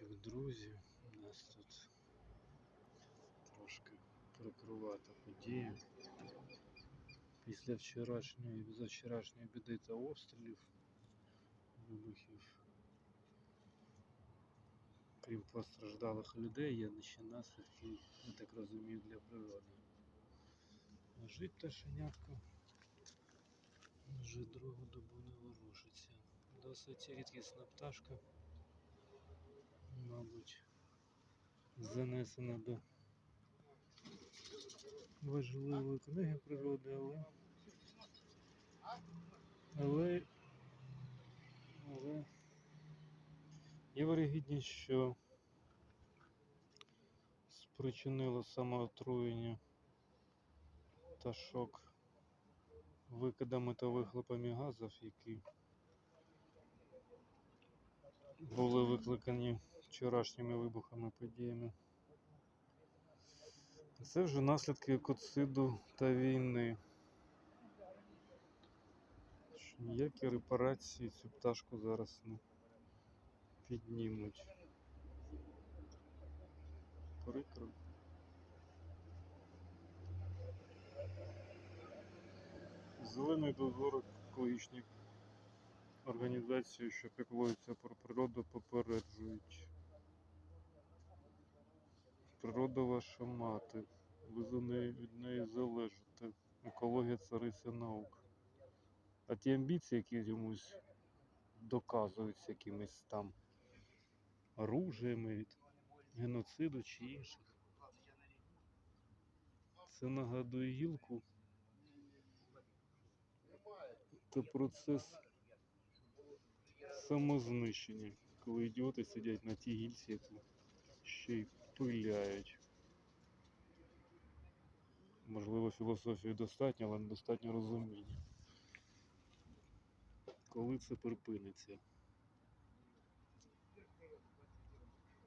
вечір, друзі. У нас тут трошки прикрувата подія. Після вчорашньої, позавчорашньої біди та обстрілів, вибухів. Крім постраждалих людей, є ще наслідки, я так розумію, для природи. Лежить пташенятко. Вже другу добу не ворушиться. Досить рідкісна пташка. Мабуть, занесена до важливої книги природи, але. Але. Але. Є вирогідність, що спричинило самоотруєння пташок викидами та вихлопами газів, які були викликані вчорашніми вибухами подіями. Це вже наслідки екоциду та війни. Що Ніякі репарації цю пташку зараз не піднімуть. Прикро. Зелений дозор екологічні організації, що піклуються про природу, попереджують. Природа ваша мати, ви за неї від неї залежите. Екологія цариця наук. А ті амбіції, які йомусь доказуються якимись там оружиями від геноциду чи інших. Це нагадує гілку та процес самознищення, коли ідіоти сидять на тій гільці, яку ще й пиляють. Можливо, філософії достатньо, але недостатньо розуміння. Коли це припиниться?